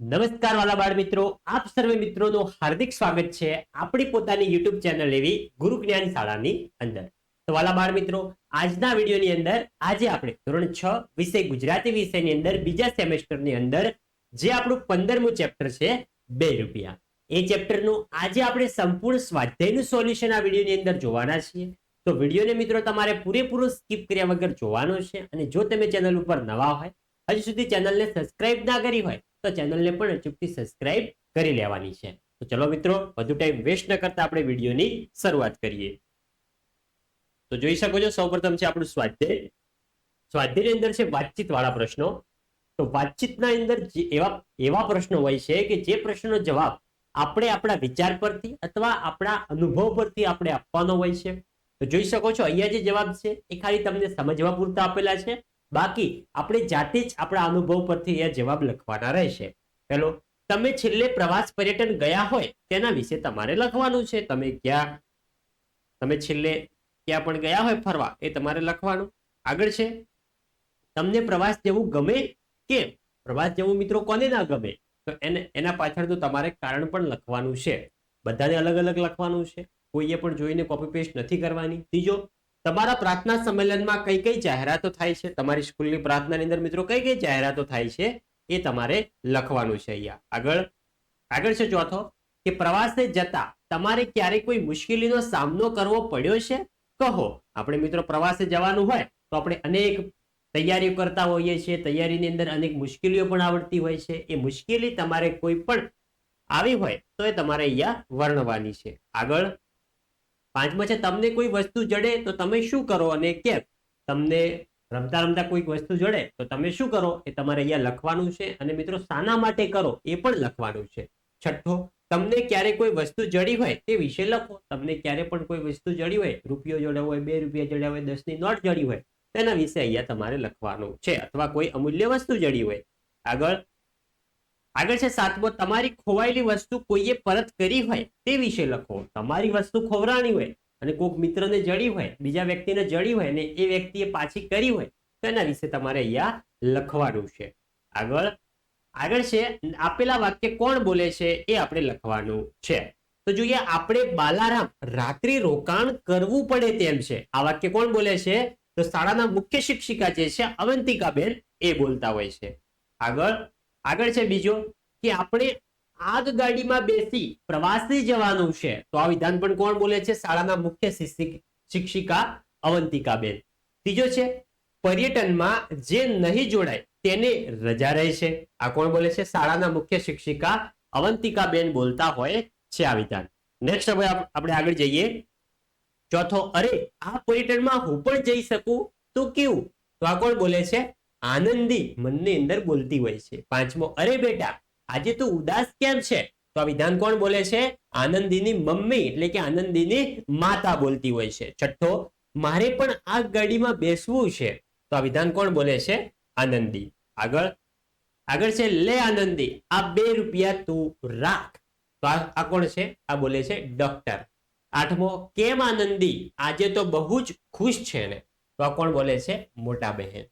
નમસ્કાર વાલા બાળ મિત્રો. આપ સર્વે મિત્રોનું હાર્દિક સ્વાગત છે આપણી પોતાની યુટ્યુબ ચેનલ એવી ગુરુ જ્ઞાન શાળાની અંદર. તો વાલા બાળ મિત્રો, આજના વિડીયોની અંદર આજે આપણે ધોરણ છ વિષય ગુજરાતી વિષયની અંદર બીજા સેમેસ્ટરની અંદર જે આપણું પંદરમું ચેપ્ટર છે બે રૂપિયા. એ ચેપ્ટરનું આજે આપણે સંપૂર્ણ સ્વાધ્યાયનું સોલ્યુશન આ વિડીયોની અંદર જોવાના છીએ. તો વિડીયોને મિત્રો તમારે પૂરેપૂરું સ્કીપ કર્યા વગર જોવાનો છે અને જો તમે ચેનલ ઉપર નવા હોય હજુ સુધી ચેનલને સબસ્ક્રાઇબ ના કરી હોય તો ચેનલને પણ અચૂકથી સબસ્ક્રાઇબ કરી લેવાની છે. તો ચલો મિત્રો, વધુ ટાઈમ વેસ્ટ ન કરતા આપણે વિડીયોની શરૂઆત કરીએ. તો જોઈ શકો છો, સૌપ્રથમ છે આપણું સ્વાધ્યાય. સ્વાધ્યાયની અંદર છે વાતચીત વાળા પ્રશ્નો. તો વાતચીતના અંદર એવા એવા પ્રશ્નો હોય છે કે જે પ્રશ્નનો જવાબ આપણે આપણા વિચાર પરથી અથવા આપણા અનુભવ પરથી આપણે આપવાનો હોય છે. તો જોઈ શકો છો, અહીંયા જે જવાબ છે એ ખાલી તમને સમજવા પૂરતા આપેલા છે. બાકી આપણે જાતે જ આપણા અનુભવ પરથી એ જવાબ લખવાના રહેશે. પેલો તમે છેલ્લે પ્રવાસ પર્યટન ગયા હોય તેના વિશે તમારે લખવાનું છે. તમે ક્યાં, તમે છેલ્લે ક્યાં પણ ગયા હોય ફરવા એ તમારે લખવાનું. આગળ છે, તમને પ્રવાસ જવું ગમે કે પ્રવાસ જવું મિત્રો કોને ના ગમે? તો એને, એના પાછળનું તમારે કારણ પણ લખવાનું છે. બધાને અલગ અલગ લખવાનું છે. કોઈએ પણ જોઈને કોપી પેસ્ટ નથી કરવાની. ત્રીજો તમારા પ્રાર્થના સંમેલનમાં કઈ કઈ જાહેરાતો થાય છે? તમારી સ્કૂલની પ્રાર્થનાની અંદર મિત્રો કઈ કઈ જાહેરાતો થાય છે? એ તમારે લખવાનું છે અહીંયા. આગળ આગળ છે ચોથો, કે પ્રવાસે જતા તમારે ક્યારેય કોઈ મુશ્કેલીનો સામનો કરવો પડ્યો છે? કહો. આપણે મિત્રો પ્રવાસે જવાનું હોય તો આપણે અનેક તૈયારીઓ કરતા હોઈએ છીએ. તૈયારીની અંદર અનેક મુશ્કેલીઓ પણ આવડતી હોય છે. એ મુશ્કેલી તમારે કોઈ પણ આવી હોય તો એ તમારે અહીંયા વર્ણવાની છે. આગળ પાંચમો છે, તમને કોઈ વસ્તુ જડે તો તમે શું કરો અને કેમ? તમને રમતા રમતા કોઈક વસ્તુ જડે તો તમે શું કરો એ તમારે અહીંયા લખવાનું છે અને મિત્રો શાના માટે કરો એ પણ લખવાનું છે. છઠ્ઠો, તમને ક્યારે કોઈ વસ્તુ જડી હોય તે વિશે લખો. તમને ક્યારે પણ કોઈ વસ્તુ જડી હોય, રૂપિયો જડ્યો હોય, બે રૂપિયા જડ્યા હોય, દસની નોટ જડી હોય, તેના વિશે અહીંયા તમારે લખવાનું છે. અથવા કોઈ અમૂલ્ય વસ્તુ જડી હોય. આગળ આગળ છે સાતમો, તમારી ખોવાયેલી વસ્તુ કોઈએ પરત કરી હોય તે વિશે લખો. તમારી વસ્તુ ખોવરાણી હોય અને કોઈક મિત્રને જડી હોય, બીજા વ્યક્તિને જડી હોય અને એ વ્યક્તિએ પાછી કરી હોય તો એના વિશે તમારે અહીંયા લખવાનું છે. આગળ આગળ છે, આપેલા વાક્ય કોણ બોલે છે એ આપણે લખવાનું છે. તો જોઈએ આપણે બાલારામ રાત્રિ રોકાણ કરવું પડે તેમ છે. આ વાક્ય કોણ બોલે છે? તો શાળાના મુખ્ય શિક્ષિકા જે છે, અવંતિકાબેન એ બોલતા હોય છે. આગળ આગળ છે બીજો કે આપણે આગગાડીમાં બેસી પ્રવાસે જવાનું છે. તો આ વિધાન પણ કોણ બોલે છે? શાળાના મુખ્ય શિક્ષિક શિક્ષિકા અવંતિકાબેન. ત્રીજો છે, પર્યટનમાં જે નહીં જોડાય તેને રજા રહે છે. આ કોણ બોલે છે? શાળાના મુખ્ય શિક્ષિકા અવંતિકાબેન બોલતા હોય છે આ વિધાન. નેક્સ્ટ હવે આપણે આગળ જઈએ. ચોથો, અરે, આ પર્યટનમાં હું પણ જઈ શકું તો કેવું? તો આ કોણ બોલે છે? આનંદી મનની અંદર બોલતી હોય છે. પાંચમો, અરે બેટા, આજે તું ઉદાસ કેમ છે? તો આ વિધાન કોણ બોલે છે? આનંદીની મમ્મી, એટલે કે આનંદીની માતા બોલતી હોય છે. છઠ્ઠો, મારે પણ આ ગાડીમાં બેસવું છે. તો આ વિધાન કોણ બોલે છે? આનંદી. આગળ આગળ છે, લે આનંદી, આ બે રૂપિયા તું રાખ. તો આ કોણ છે? આ બોલે છે ડોક્ટર. આઠમો, કેમ આનંદી? આજે તો બહુ જ ખુશ છે ને તો આ કોણ બોલે છે? મોટા બહેન.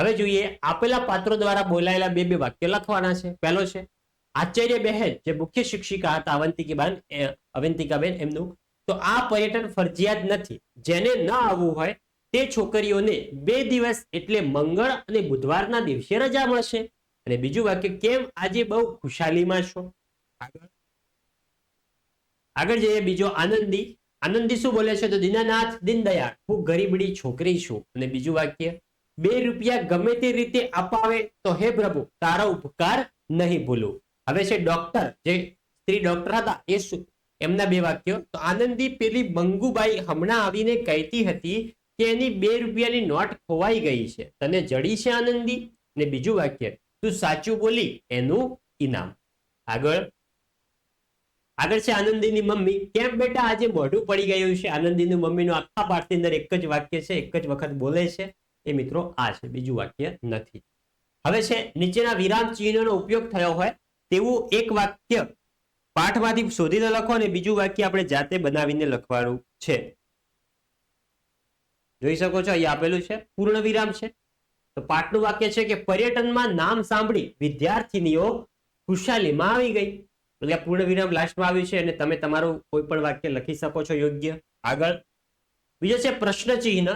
હવે જોઈએ, આપેલા પાત્રો દ્વારા બોલાયેલા બે બે વાક્ય લખવાના છે. પહેલો છે, આચાર્ય બહેન, જે મુખ્ય શિક્ષિકા હતા, અવંતિકાબેન અવંતિકાબેન એમનું, તો આ પર્યટન ફરજિયાત નથી. જેને ન આવવું હોય, તે છોકરીઓને બે દિવસ એટલે મંગળ અને બુધવારના દિવસે રજા મળશે. અને બીજું વાક્ય, કેમ આજે બહુ ખુશાલીમાં છો? આગળ. આગળ જઈએ બીજો, આનંદી. આનંદી શું બોલે છે? તો, દીનાનાથ દીનદયાળ હું ગરીબડી છોકરી છું. અને બીજું વાક્ય બે રૂપિયા ગમે તે રીતે અપાવે તો હે પ્રભુ, તારો ઉપકાર નહીં ભૂલું. હવે છે ડોક્ટર જે સ્ત્રી ડોક્ટર હતા, એ શું? એમના બે વાક્યો. તો આનંદી પેલી મંગુબાઈ હમણાં આવીને કહેતી હતી કે એની બે રૂપિયાની નોટ ખોવાઈ ગઈ છે. તને જડી છે આનંદી? ને બીજું વાક્ય, તું સાચું બોલી, એનું ઇનામ. આગળ. આગળ છે આનંદીની મમ્મી. કેમ બેટા આજે મોઢું પડી ગયું છે? આનંદીની મમ્મીનું આખા પાઠની અંદર એક જ વાક્ય છે, એક જ વખત બોલે છે. એ મિત્રો આ છે, બીજું વાક્ય નથી. હવે છે, નીચેના વિરામ ચિહ્નનો ઉપયોગ થયો હોય તેવું એક વાક્ય પાઠમાંથી શોધીને લખો અને બીજું વાક્ય આપણે જાતે બનાવીને લખવાનું છે. જોઈ શકો છો અહીંયા આપેલું છે, પૂર્ણ વિરામ છે. તો પાઠનું વાક્ય છે કે પર્યટનમાં નામ સાંભળી વિદ્યાર્થીનીઓ ખુશાલીમાં આવી ગઈ. એટલે પૂર્ણ વિરામ લાસ્ટમાં આવ્યું છે અને તમે તમારું કોઈ પણ વાક્ય લખી શકો છો યોગ્ય. આગળ. બીજો છે પ્રશ્ન ચિહ્ન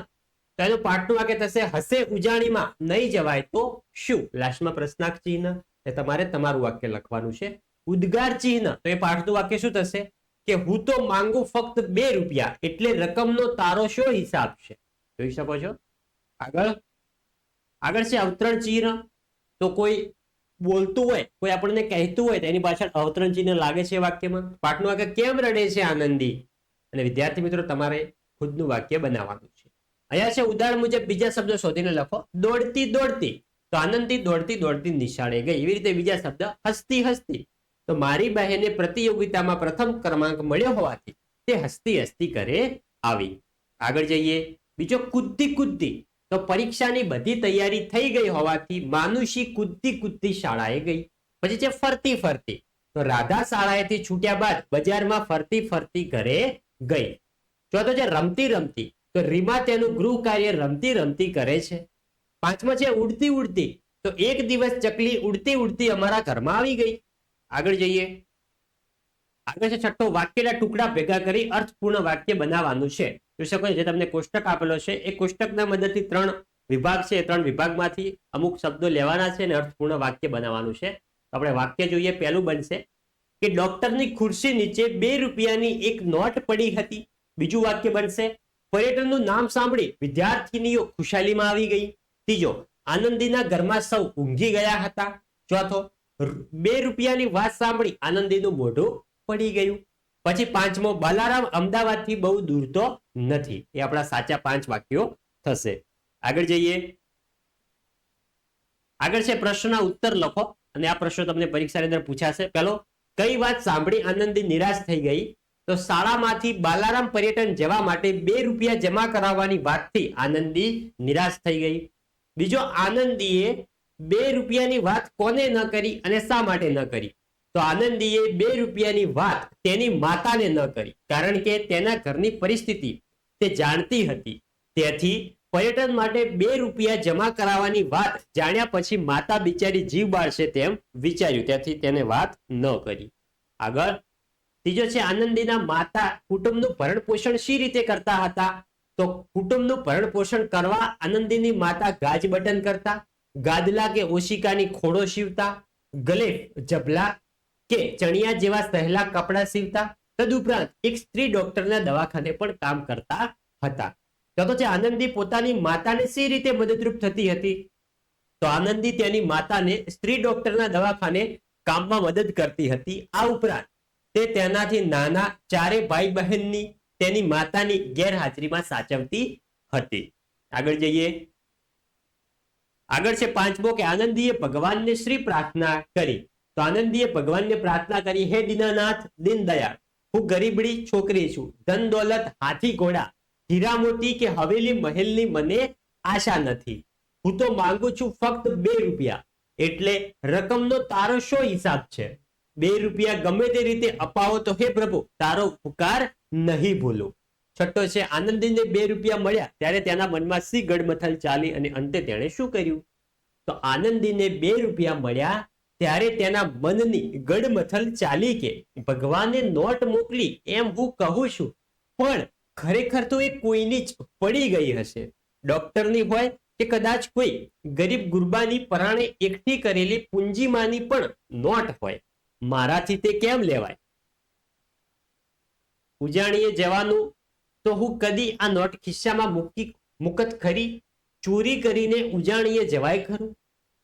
તો એનું પાઠનું વાક્ય થશે, હશે ઉજાણીમાં નહીં જવાય તો શું? લાસ્ટમાં પ્રશ્નાક ચિહ્ન. એ તમારે તમારું વાક્ય લખવાનું છે, ઉદ્ગાર ચિહ્ન. તો એ પાઠનું વાક્ય શું થશે? કે હું તો માંગુ ફક્ત બે રૂપિયા, એટલે રકમનો તારો શું હિસાબ છે? જોઈ શકો છો? આગળ. આગળ છે અવતરણ ચિહ્ન. તો કોઈ બોલતું હોય, કોઈ આપણને કહેતું હોય, તો એની પાછળ અવતરણ ચિહ્ન લાગે છે વાક્યમાં. પાઠનું વાક્ય કેમ રડે છે આનંદી? અને વિદ્યાર્થી મિત્રો, તમારે ખુદનું વાક્ય બનાવવાનું છે. અહીંયા છે ઉદાહરણ મુજબ બીજા શબ્દો શોધીને લખો. દોડતી દોડતી. તો આનંદથી દોડતી દોડતી નિશાળે ગઈ. એવી રીતે બીજા શબ્દ હસતી હસતી. તો મારી બહેને પ્રતિયોગિતામાં પ્રથમ ક્રમાંક મળ્યો હોવાથી તે હસતી હસતી ઘરે આવી. આગળ જઈએ. બીજો કૂદતી કૂદતી. તો પરીક્ષાની બધી તૈયારી થઈ ગઈ હોવાથી માનુષી કૂદતી કૂદતી શાળાએ ગઈ. પછી છે ફરતી ફરતી. તો રાધા શાળાએથી છૂટ્યા બાદ બજારમાં ફરતી ફરતી ઘરે ગઈ. ચોથો છે રમતી રમતી. તો રીમા તેનું ગૃહ કાર્ય રમતી રમતી કરે છે. પાંચમા છે ઉડતી ઉડતી. તો એક દિવસ ચકલી ઉડતી ઉડતી અમારા ઘરમાં આવી ગઈ. આગળ જઈએ. આગળ છે છઠ્ઠો વાક્યના ટુકડા ભેગા કરી અર્થપૂર્ણ વાક્ય બનાવવાનું છે. જોઈ શકો જે તમને કોષ્ટક આપેલો છે, એ કોષ્ટકના મદદથી ત્રણ વિભાગ છે ત્રણ વિભાગમાંથી અમુક શબ્દો લેવાના છે અને અર્થપૂર્ણ વાક્ય બનાવવાનું છે. તો આપણે વાક્ય જોઈએ, પહેલું બનશે કે ડોક્ટરની ખુરશી નીચે બે રૂપિયાની એક નોટ પડી હતી. બીજું વાક્ય બનશે પર્યટનનું નામ સાંભળી વિદ્યાર્થીનીઓ ખુશાલીમાં આવી ગઈ. ત્રીજો, આનંદીના ઘરમાં સૌ ઊંઘી ગયા હતા. ચોથો બે રૂપિયાની વાત સાંભળી આનંદીનું મોઢું પડી ગયું. પછી પાંચમો, બાલારામ અમદાવાદથી બહુ દૂર તો નથી. એ આપણા સાચા પાંચ વાક્યો થશે. આગળ જઈએ. આગળ છે પ્રશ્નના ઉત્તર લખો. અને આ પ્રશ્નો તમને પરીક્ષાની અંદર પૂછાશે. પેલો કઈ વાત સાંભળી આનંદી નિરાશ થઈ ગઈ? તો શાળામાંથી બાલારામ પર્યટન જવા માટે બે રૂપિયા જમા કરાવવાની વાતથી આનંદી નિરાશ થઈ ગઈ. બીજો આનંદીએ બે રૂપિયાની વાત કોને ન કરી અને શા માટે ન કરી? તો આનંદીએ બે રૂપિયાની વાત તેની માતાને ન કરી, કારણ કે તેના ઘરની પરિસ્થિતિ તે જાણતી હતી. તેથી પર્યટન માટે બે રૂપિયા જમા કરાવવાની વાત જાણ્યા પછી માતા બિચારી જીવ બાળશે તેમ વિચાર્યું. તેથી તેને વાત ન કરી. આગળ ત્રીજો છે આનંદીના માતા કુટુંબનું ભરણ પોષણ શી રીતે કરતા હતા? તો કુટુંબનું ભરણ પોષણ કરવા આનંદીની માતા ગાજ બટન કરતા, ગાદલા કે ઓશિકાની ખોડો સીવતા, ગલે જબલા કે ચણિયા જેવા સહેલા કપડાં સીવતા, તદુપરાંત એક સ્ત્રી ડોક્ટરના દવાખાને પણ કામ કરતા હતા. તો છે આનંદી પોતાની માતાને સી રીતે મદદરૂપ થતી હતી? તો આનંદી તેની માતાને સ્ત્રી ડોક્ટરના દવાખાને કામમાં મદદ કરતી હતી. આ ઉપરાંત તે તેનાથી નાના ચારે ભાઈ બહેનની તેની માતાની ગેરહાજરીમાં સાચવતી હતી. આગળ જઈએ. આગળ છે પાંચમો કે આનંદીએ ભગવાનને શ્રી પ્રાર્થના કરી. તો આનંદીએ ભગવાનને પ્રાર્થના કરી, હે દીનાનાથ, દીનદયાળ, હું ગરીબડી છોકરી છું. ધન દોલત, હાથી ઘોડા, હીરા મોતી કે હવેલી મહેલની મને આશા નથી. હું તો માંગુ છું ફક્ત બે રૂપિયા. એટલે રકમનો તારો શો હિસાબ છે? બે રૂપિયા ગમે તે રીતે અપાવો તો હે પ્રભુ, તારો ઉપકાર નહીં ભૂલો. છઠ્ઠો છે, આનંદીને બે રૂપિયા મળ્યા, ત્યારે તેના મનમાં સી ગડમથલ ચાલી અને અંતે તેણે શું કર્યું? તો આનંદીને બે રૂપિયા મળ્યા, ત્યારે તેના મનની ગડમથલ ચાલી કે ભગવાને નોટ મોકલી, એમ હું કહું છું, પણ ખરેખર તો એ કોઈની જ પડી ગઈ હશે. ડોક્ટરની હોય કે કદાચ કોઈ ગરીબ ગુરબાની પરાણે એકઠી કરેલી પૂંજીમાંની પણ નોટ હોય. મારાથી તે કેમ લેવાય? ઉજાણીએ જવાનું તો હું કદી આ નોટ ખિસ્સામાં મૂકી, મુકત ખરી? ચોરી કરીને ઉજાણીએ જવાય ખરું?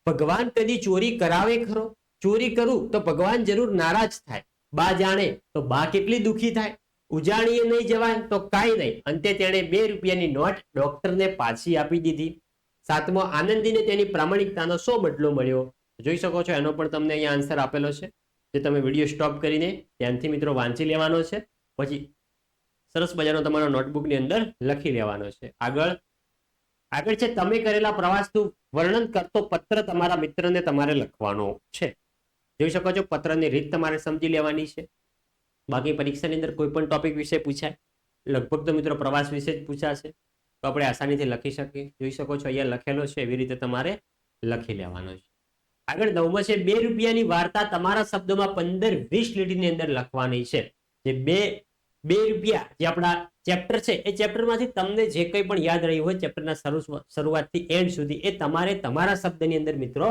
ભગવાન કદી ચોરી કરાવે ખરો? ચોરી કરું તો ભગવાન જરૂર નારાજ થાય. બા જાણે તો બા કેટલી દુખી થાય? ઉજાણીએ નહીં જવાય તો કાંઈ નહીં. અંતે તેણે બે રૂપિયાની નોટ ડોક્ટરને પાછી આપી દીધી. સાતમો આનંદીને તેની પ્રામાણિકતાનો સો બદલો મળ્યો. જોઈ શકો છો એનો પણ તમને અહીંયા આન્સર આપેલો છે. જે તમે વીડિયો સ્ટોપ કરીને ધ્યાનથી મિત્રો વાંચી લેવાનો છે. પછી સરસ મજાનો તમારો નોટબુકની અંદર લખી લેવાનો છે. આગળ આગળ છે, તમે કરેલા પ્રવાસનું વર્ણન કરતો પત્ર તમારા મિત્રને તમારે લખવાનો છે. જોઈ શકો છો, પત્રની રીત તમારે સમજી લેવાની છે. બાકી પરીક્ષાની અંદર કોઈ પણ ટોપિક વિશે પૂછાય. લગભગ તો મિત્રો પ્રવાસ વિશે જ પૂછાશે. તો આપણે આસાનીથી લખી શકીએ. જોઈ શકો છો, અહીંયા લખેલો છે, એવી રીતે તમારે લખી લેવાનો છે. આગળ નવમો છે, બે રૂપિયાની વાર્તા તમારા શબ્દોમાં પંદર વીસ લીટીની અંદર લખવાની છે. જે બે બે રૂપિયા જે આપણા ચેપ્ટર છે, એ ચેપ્ટરમાંથી તમને જે કંઈ પણ યાદ રહ્યું હોય ચેપ્ટરના શરૂઆતથી એન્ડ સુધી, એ તમારે તમારા શબ્દની અંદર મિત્રો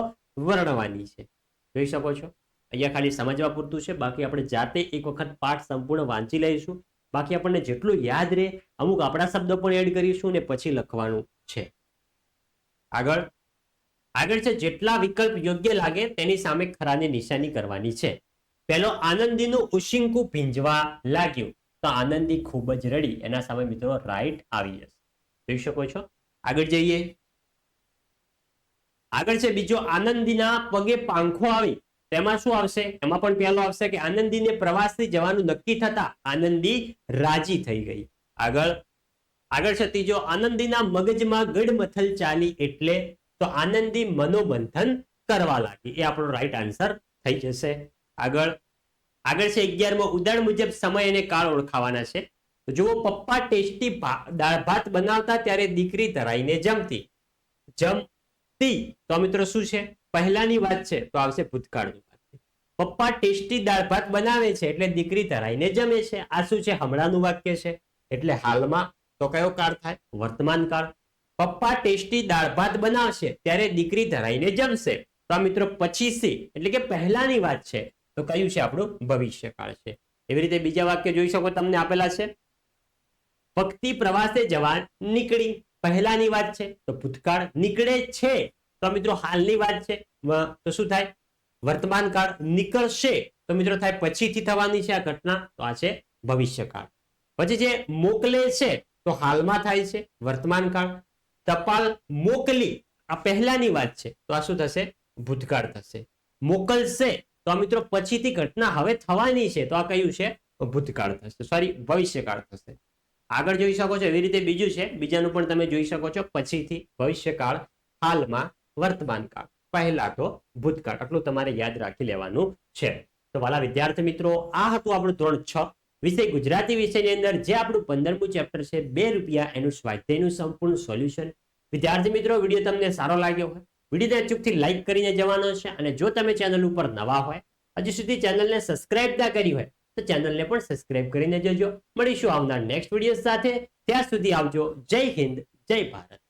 વર્ણવાની છે. જોઈ શકો છો? અહીંયા ખાલી સમજવા પૂરતું છે. બાકી આપણે જાતે એક વખત પાઠ સંપૂર્ણ વાંચી લઈશું. બાકી આપણને જેટલું યાદ રહે, અમુક આપણા શબ્દો પણ એડ કરીશું ને પછી લખવાનું છે. આગળ આગળ છે, જેટલા વિકલ્પ યોગ્ય લાગે તેની સામે ખરાની નિશાની કરવાની છે. પેલો આનંદીનું ઉશિંકું ભીંજવા લાગ્યું. તો આનંદી ખૂબ જ રડી. એના સામે મિત્રો રાઈટ આવી જશે. જોઈ શકો છો? આગળ જઈએ. આગળ છે, બીજો, આનંદીના પગે પાંખો આવી. તેમાં શું આવશે? એમાં પણ પહેલો આવશે કે આનંદીને પ્રવાસથી જવાનું નક્કી થતા આનંદી રાજી થઈ ગઈ. આગળ આગળ છે, ત્રીજો, આનંદીના મગજમાં ગડમથલ ચાલી એટલે તો આનંદી મનોમંથન કરવા લાગી. એ આપણો રાઈટ આન્સર થઈ જશે. આગળ આગળ છે અગિયારમો, ઉદાહરણ મુજબ સમય અને કાળ ઓળખાવાના છે. જુઓ, પપ્પા ટેસ્ટી દાળ ભાત બનાવતા ત્યારે દીકરી ધરાઈને જમતી. જમતી. તો મિત્રો શું છે? પહેલાની વાત છે, તો આવશે ભૂતકાળની વાત. પપ્પા ટેસ્ટી દાળ ભાત બનાવે છે એટલે દીકરી ધરાઈને જમે છે. આ શું છે? હમણાંનું વાક્ય છે. એટલે હાલમાં તો કયો કાળ થાય? વર્તમાન કાળ. પપ્પા ટેસ્ટી દાળ ભાત બનાવશે, ત્યારે દીકરી ધરાઈને જમશે. તો આ મિત્રો પછી સી એટલે કે પહેલાની વાત છે, તો કયું છે આપણું? ભવિષ્યકાળ છે. એવી રીતે બીજા વાક્ય જોઈ શકો તમને આપેલા છે. ભક્તિ પ્રવાસે જવા નીકળી, પહેલાની વાત છે, તો ભૂતકાળ નીકળે છે. તો મિત્રો હાલની વાત છે. તો શું થાય? વર્તમાન કાળ નીકળશે. તો મિત્રો થાય પછીથી થવાની છે આ ઘટના, તો આ છે ભવિષ્યકાળ. પછી જે મોકલે છે, તો હાલમાં થાય છે વર્તમાન કાળ. ટપાલ મોકલી. આ પહેલાની વાત છે. તો આ શું થશે? ભૂતકાળ થશે. મોકલશે. તો આ મિત્રો પછીથી ઘટના હવે થવાની છે. તો આ કયું છે? ભૂતકાળ થશે. સોરી ભવિષ્યકાળ થશે. આગળ જોઈ શકો છો. એવી રીતે બીજું છે. બીજાનું પણ તમે જોઈ શકો છો. પછીથી ભવિષ્યકાળ હાલમાં વર્તમાન કાળ. પહેલા તો ભૂતકાળ. આટલું તમારે યાદ રાખી લેવાનું છે. તો વાલા વિદ્યાર્થી મિત્રો, આ હતું આપણું ધોરણ છ. વિષય ગુજરાતી વિષયની અંદર જે આપણું પંદરમું ચેપ્ટર છે, બે રૂપિયા એનું સ્વાધ્યાયનું સંપૂર્ણ સોલ્યુશન વિદ્યાર્થી મિત્રો વીડિયો તમને સારો લાગ્યો હોય વિડીયોને અચૂકથી લાઈક કરીને જવાનો છે અને જો તમે ચેનલ ઉપર નવા હોય, હજી સુધી ચેનલને સબસ્ક્રાઇબ ના કરી હોય, તો ચેનલને પણ સબસ્ક્રાઇબ કરીને જજો. મળીશું આવનાર નેક્સ્ટ વીડિયો સાથે. ત્યાં સુધી આવજો. જય હિન્દ, જય ભારત.